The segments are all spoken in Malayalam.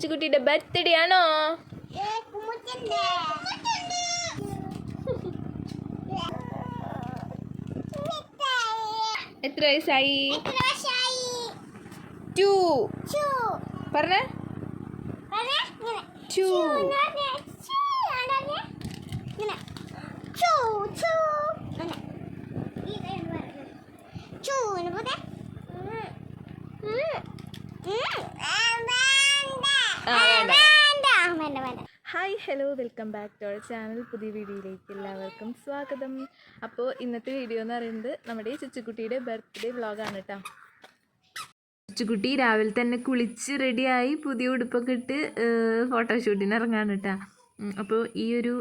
ചിച്ചുകുട്ടിയുടെ ബർത്ത്ഡേ ആണോ? എത്ര വയസ്സായി? ടു പറഞ്ഞ. Two hello welcome back to our channel. പുതിയ വീഡിയോയിലേക്ക് എല്ലാവർക്കും സ്വാഗതം. അപ്പോൾ ഇന്നത്തെ വീഡിയോ എന്ന് പറയുന്നത് നമ്മുടെ ചുച്ചുക്കുട്ടിയുടെ ബർത്ത്ഡേ വ്ളോഗാണ് കേട്ടോ. ചുച്ചുക്കുട്ടി രാവിലെ തന്നെ കുളിച്ച് റെഡിയായി പുതിയ ഉടുപ്പൊക്കെ ഇട്ട് ഫോട്ടോഷൂട്ടിന് ഇറങ്ങാണ് കേട്ടോ. അപ്പോൾ ഈ ഒരു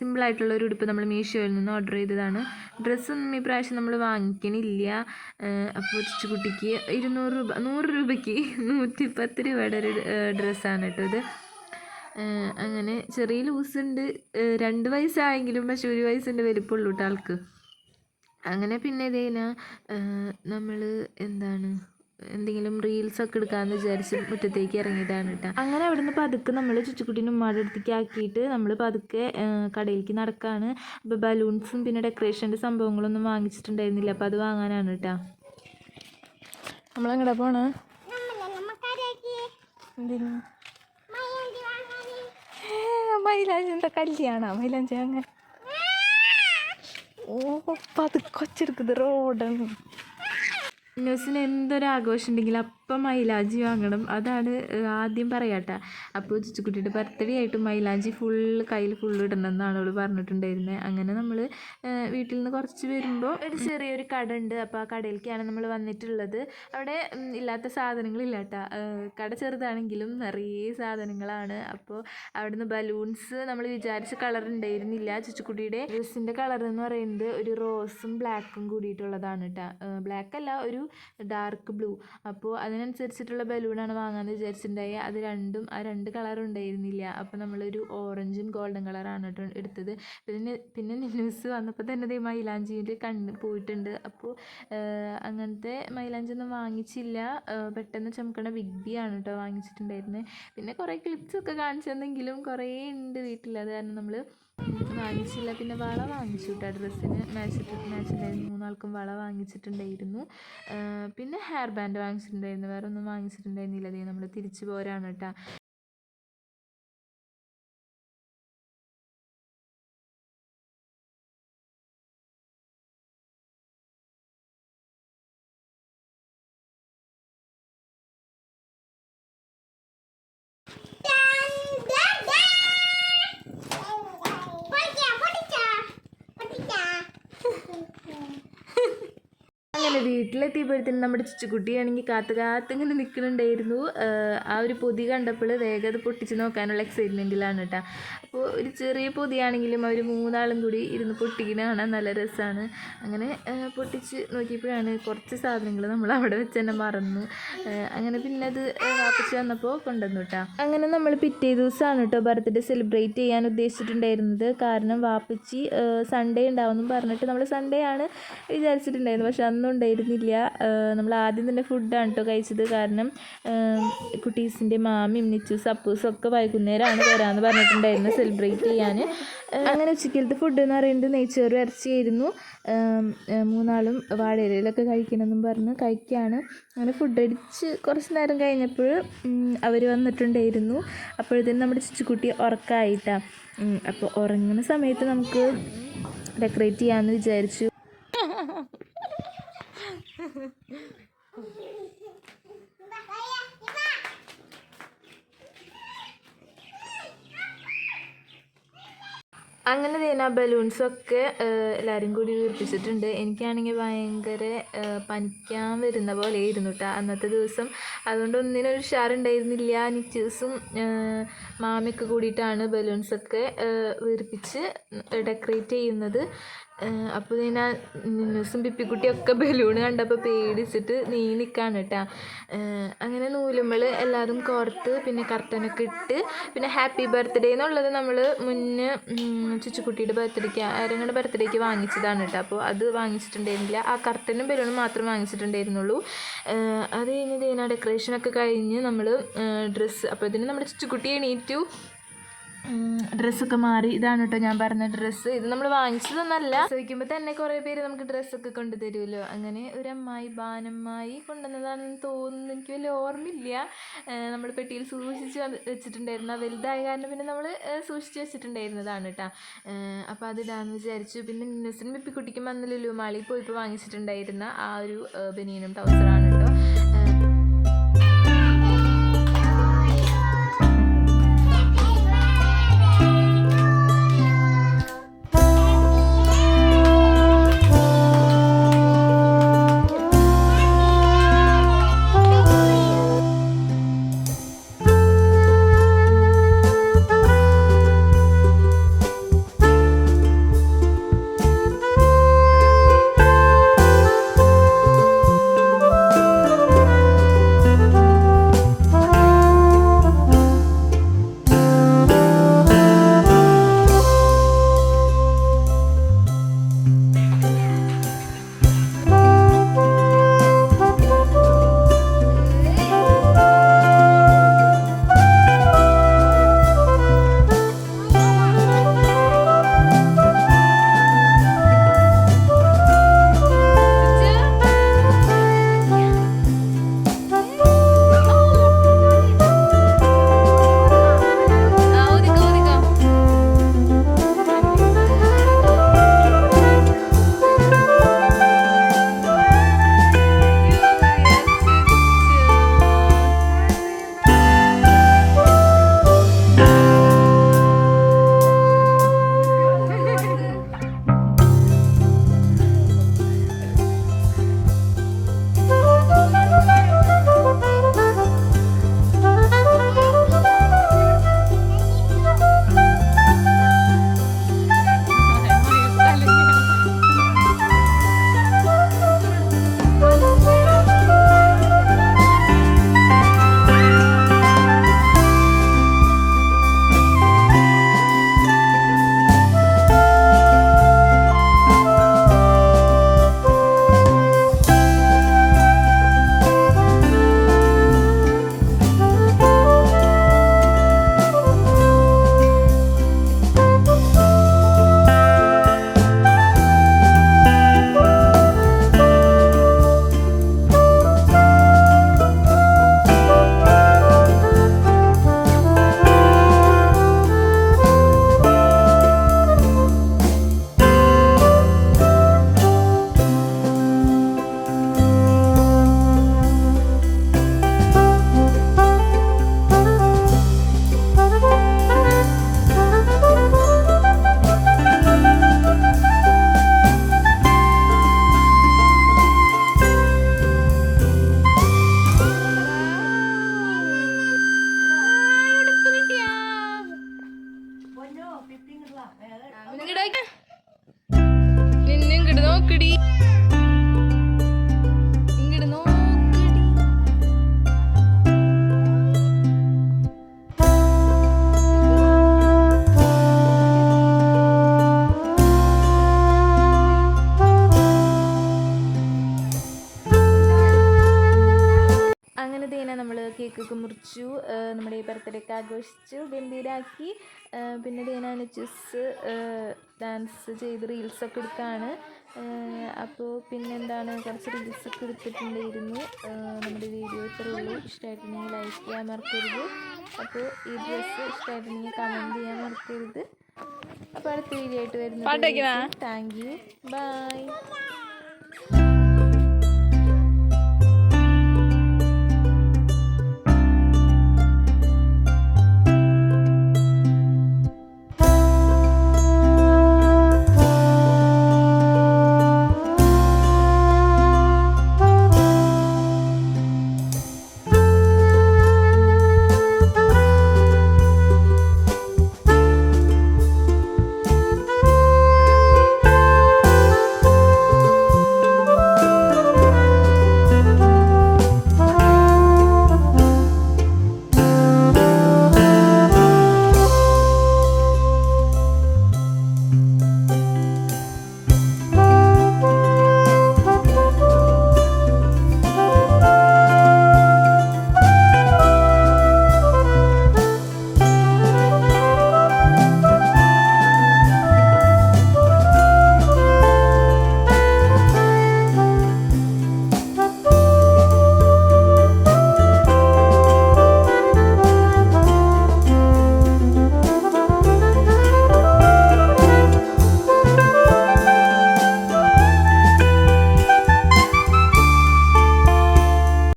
സിമ്പിളായിട്ടുള്ള ഒരു ഉടുപ്പ് നമ്മൾ മീഷോയിൽ നിന്ന് ഓർഡർ ചെയ്തതാണ്. ഡ്രസ്സൊന്നും ഈ പ്രാവശ്യം നമ്മൾ വാങ്ങിക്കണില്ല. അപ്പോൾ ചുച്ചുക്കുട്ടിക്ക് ഇരുന്നൂറ് രൂപ നൂറ് രൂപയ്ക്ക് നൂറ്റിപ്പത്ത് രൂപയുടെ ഒരു ഡ്രസ്സാണ് കേട്ടോ ഇത്. അങ്ങനെ ചെറിയ ലൂസ് ഉണ്ട് രണ്ട് വയസ്സായെങ്കിലും പക്ഷെ ഒരു വയസ്സിന്റെ വലിപ്പമുള്ളൂ കേട്ടോ ആൾക്ക്. അങ്ങനെ പിന്നെ ഇതേന നമ്മൾ എന്താണ് എന്തെങ്കിലും റീൽസ് ഒക്കെ എടുക്കാമെന്ന് വിചാരിച്ച് മുറ്റത്തേക്ക് ഇറങ്ങിയതാണ് കേട്ടോ അങ്ങനെ അവിടുന്ന് പതുക്കെ നമ്മൾ ചുച്ചുക്കുട്ടീനെ ഉമ്മാടെ അടുത്തേക്ക് ആക്കിയിട്ട് നമ്മൾ പതുക്കെ കടയിലേക്ക് നടക്കാണ്. അപ്പോൾ ബലൂൺസും പിന്നെ ഡെക്കറേഷന്റെ സംഭവങ്ങളൊന്നും വാങ്ങിച്ചിട്ടുണ്ടായിരുന്നില്ല. അപ്പോൾ അത് വാങ്ങാനാണ് കേട്ടോ നമ്മളെങ്ങടെ പോണേ? എന്തിനു? മൈലാഞ്ചിന്റെ കല്യാണ മൈലാഞ്ചി അങ്ങനെ. ഓ പതുക്കൊച്ചെടുക്കുന്നത് റോഡാണ് ന്യൂസിന് എന്തൊരു ആഘോഷം ഉണ്ടെങ്കിൽ അപ്പം മൈലാഞ്ചി വാങ്ങണം. അതാണ് ആദ്യം പറയാട്ട. അപ്പോൾ ചുച്ചുക്കുട്ടിയുടെ ബർത്ത്ഡേ ആയിട്ട് മൈലാഞ്ചി ഫുൾ കയ്യിൽ ഫുൾ ഇടണം എന്നാണ് അവൾ പറഞ്ഞിട്ടുണ്ടായിരുന്നത് അങ്ങനെ നമ്മൾ വീട്ടിൽ നിന്ന് കുറച്ച് വരുമ്പോൾ ഒരു ചെറിയൊരു കട ഉണ്ട് അപ്പോൾ ആ കടയിലേക്കാണ് നമ്മൾ വന്നിട്ടുള്ളത്. അവിടെ ഇല്ലാത്ത സാധനങ്ങളില്ല കേട്ടോ കട ചെറുതാണെങ്കിലും നിറയെ സാധനങ്ങളാണ്. അപ്പോൾ അവിടുന്ന് ബലൂൺസ് നമ്മൾ വിചാരിച്ച കളർ ഉണ്ടായിരുന്നില്ല. ചുച്ചുക്കുട്ടിയുടെ ഡ്രസ്സിന്റെ കളർ എന്ന് പറയുന്നത് ഒരു റോസും ബ്ലാക്കും കൂടിയിട്ടുള്ളതാണ് കേട്ടോ ബ്ലാക്ക് അല്ല ഒരു ഡാർക്ക് ബ്ലൂ അപ്പോൾ അതിനനുസരിച്ചിട്ടുള്ള ബലൂണാണ് വാങ്ങാമെന്ന് വിചാരിച്ചിട്ടുണ്ടായി. അത് രണ്ടും ആ രണ്ട് കളറും ഉണ്ടായിരുന്നില്ല. അപ്പോൾ നമ്മളൊരു ഓറഞ്ചും ഗോൾഡൻ കളറാണ് കേട്ടോ എടുത്തത്. പിന്നെ പിന്നെ ന്യൂസ് വന്നപ്പോൾ തന്നെ അതേ കണ്ണ് പോയിട്ടുണ്ട്. അപ്പോൾ അങ്ങനത്തെ മൈലാഞ്ചി ഒന്നും വാങ്ങിച്ചില്ല ചമക്കണ പെട്ടെന്ന് ബി ആണ് കേട്ടോ വാങ്ങിച്ചിട്ടുണ്ടായിരുന്നത് പിന്നെ കുറേ ക്ലിപ്സ് ഒക്കെ കാണിച്ചെന്നെങ്കിലും കുറേ ഉണ്ട് വീട്ടിൽ അത് കാരണം നമ്മൾ വാങ്ങിച്ചില്ല. പിന്നെ വള വാങ്ങിച്ചു കേട്ടോ ഡ്രസ്സിന് മാച്ചിട്ട് മാച്ചിട്ടുണ്ടായിരുന്നു മൂന്നാൾക്കും വള വാങ്ങിച്ചിട്ടുണ്ടായിരുന്നു. പിന്നെ ഹെയർ ബാൻഡ് വാങ്ങിച്ചിട്ടുണ്ടായിരുന്നു. വേറെ ഒന്നും വാങ്ങിച്ചിട്ടുണ്ടായിരുന്നില്ല. അതേ നമ്മൾ തിരിച്ചു പോരാണ് കേട്ടോ അങ്ങനെ വീട്ടിലെത്തിയപ്പോഴത്തേനും നമ്മുടെ ചുച്ചുകുട്ടിയാണെങ്കിൽ കാത്തു കാത്തിങ്ങനെ നിൽക്കുന്നുണ്ടായിരുന്നു. ആ ഒരു പൊതി കണ്ടപ്പോൾ വേഗം അത് പൊട്ടിച്ച് നോക്കാനുള്ള എക്സൈറ്റ്മെന്റിലാണ് കേട്ടോ. അപ്പോൾ ഒരു ചെറിയ പൊതിയാണെങ്കിലും അവർ മൂന്നാളും കൂടി ഇരുന്ന് പൊട്ടിക്കുന്ന കാണാൻ നല്ല രസമാണ്. അങ്ങനെ പൊട്ടിച്ച് നോക്കിയപ്പോഴാണ് കുറച്ച് സാധനങ്ങൾ നമ്മൾ അവിടെ വെച്ച് തന്നെ മറന്നു. അങ്ങനെ പിന്നെ അത് വാപ്പിച്ച് വന്നപ്പോൾ കൊണ്ടുവന്നു കേട്ടോ. അങ്ങനെ നമ്മൾ പിറ്റേ ദിവസമാണ് കേട്ടോ ബർത്ത്ഡേ സെലിബ്രേറ്റ് ചെയ്യാൻ ഉദ്ദേശിച്ചിട്ടുണ്ടായിരുന്നത്. കാരണം വാപ്പിച്ചി സൺഡേ ഉണ്ടാവുമെന്നും പറഞ്ഞിട്ട് നമ്മൾ സൺഡേ ആണ് വിചാരിച്ചിട്ടുണ്ടായിരുന്നു പക്ഷെ അന്നും ഉണ്ടായിരുന്നില്ല നമ്മൾ ആദ്യം തന്നെ ഫുഡാണ് കേട്ടോ കഴിച്ചത്. കാരണം കുട്ടീസിന്റെ മാമിയും നിച്ചൂസ് അപ്പൂസും ഒക്കെ വൈകുന്നേരമാണ് വരാമെന്ന് പറഞ്ഞിട്ടുണ്ടായിരുന്നു സെലിബ്രേറ്റ് ചെയ്യാൻ അങ്ങനെ ഉച്ചക്കലത്തെ ഫുഡ് എന്ന് പറയുന്നത് നെയ്ച്ചോറ് ഇറച്ചിയായിരുന്നു. മൂന്നാളും വാഴയിലൊക്കെ കഴിക്കണമെന്നും പറഞ്ഞ് കഴിക്കുകയാണ് അങ്ങനെ ഫുഡ് അടിച്ച് കുറച്ച് നേരം കഴിഞ്ഞപ്പോൾ അവർ വന്നിട്ടുണ്ടായിരുന്നു. അപ്പോഴത്തേനും നമ്മുടെ ചുച്ചുക്കുട്ടി ഉറക്കമായിട്ടാണ് അപ്പോൾ ഉറങ്ങുന്ന സമയത്ത് നമുക്ക് ഡെക്കറേറ്റ് ചെയ്യാമെന്ന് വിചാരിച്ചു. അങ്ങനെ തന്നെ ആ ബലൂൺസൊക്കെ എല്ലാവരും കൂടി വീർപ്പിച്ചിട്ടുണ്ട്. എനിക്കാണെങ്കിൽ ഭയങ്കര പനിക്കാൻ വരുന്ന പോലെ ആയിരുന്നു കേട്ടോ അന്നത്തെ ദിവസം. അതുകൊണ്ട് ഒന്നിനൊരു ഉഷാറുണ്ടായിരുന്നില്ല. നിച്ചേഴ്സും മാമയൊക്കെ കൂടിയിട്ടാണ് ബലൂൺസൊക്കെ വീർപ്പിച്ച് ഡെക്കറേറ്റ് ചെയ്യുന്നത്. അപ്പോൾ ഇതിനെ നിന്നൂസും പിപ്പിക്കുട്ടിയൊക്കെ ബലൂൺ കണ്ടപ്പോൾ പേടിച്ചിട്ട് നീ നിൽക്കാണ് കേട്ടോ അങ്ങനെ നൂലുമ്മൾ എല്ലാവരും കോർത്ത് പിന്നെ കർട്ടനൊക്കെ ഇട്ട് പിന്നെ ഹാപ്പി ബർത്ത്ഡേ എന്നുള്ളത് നമ്മൾ മുന്നേ ചുച്ചുക്കുട്ടിയുടെ ബർത്ത്ഡേക്ക് ആരെങ്കിലും ബർത്ത്ഡേക്ക് വാങ്ങിച്ചതാണ് കേട്ടോ അപ്പോൾ അത് വാങ്ങിച്ചിട്ടുണ്ടായിരുന്നില്ല. ആ കർട്ടനും ബലൂണും മാത്രം വാങ്ങിച്ചിട്ടുണ്ടായിരുന്നുള്ളൂ. അത് കഴിഞ്ഞ് ഇതിനെ ഡെക്കറേഷനൊക്കെ കഴിഞ്ഞ് നമ്മൾ ഡ്രസ്സ് അപ്പോൾ ഇതിന് നമ്മുടെ ചുച്ചുക്കുട്ടി എണീറ്റു. ഡ്രസ്സൊക്കെ മാറി. ഇതാണ് കേട്ടോ ഞാൻ പറഞ്ഞ ഡ്രസ്സ്. ഇത് നമ്മൾ വാങ്ങിച്ചതൊന്നല്ല. ചോദിക്കുമ്പോൾ തന്നെ കുറേ പേര് നമുക്ക് ഡ്രസ്സൊക്കെ കൊണ്ടു തരുമല്ലോ അങ്ങനെ ഒരു അമ്മായി ബാനമ്മായി കൊണ്ടുവന്നതാണെന്ന് തോന്നുന്നു. എനിക്ക് വലിയ ഓർമ്മയില്ല. നമ്മൾ പെട്ടിയിൽ സൂക്ഷിച്ച് വെച്ചിട്ടുണ്ടായിരുന്നു. ആ വലുതായ കാരണം പിന്നെ നമ്മൾ സൂക്ഷിച്ച് വെച്ചിട്ടുണ്ടായിരുന്നതാണ് കേട്ടോ അപ്പോൾ അതിടാന്ന് വിചാരിച്ചു. പിന്നെ നിന്നസിനും പിപ്പിക്കുട്ടിക്കും വന്ന് ലുലു മാളിൽ പോയിപ്പോൾ വാങ്ങിച്ചിട്ടുണ്ടായിരുന്ന ആ ഒരു ബനീനും ടൗസറാണ് കേട്ടോ ബർത്ത്ഡേ ഒക്കെ ആഘോഷിച്ചു. ഗംഭീരാക്കി. പിന്നെ തേന നെച്ചസ് ഡാൻസ് ചെയ്ത് റീൽസൊക്കെ എടുക്കുകയാണ് അപ്പോൾ പിന്നെന്താണ് കുറച്ച് റീൽസൊക്കെ എടുത്തിട്ടുണ്ടായിരുന്നു. നമ്മുടെ വീഡിയോ ഇത്രയേ ഉള്ളൂ. ഇഷ്ടമായിട്ടുണ്ടെങ്കിൽ ലൈക്ക് ചെയ്യാൻ മറക്കരുത്. അപ്പോൾ ഈ ഡ്രസ്സ് ഇഷ്ടമായിട്ടുണ്ടെങ്കിൽ കമന്റ് ചെയ്യാൻ മറക്കരുത്. അപ്പോൾ അടുത്ത വീഡിയോ ആയിട്ട് വരുന്നത് താങ്ക് യു ബൈ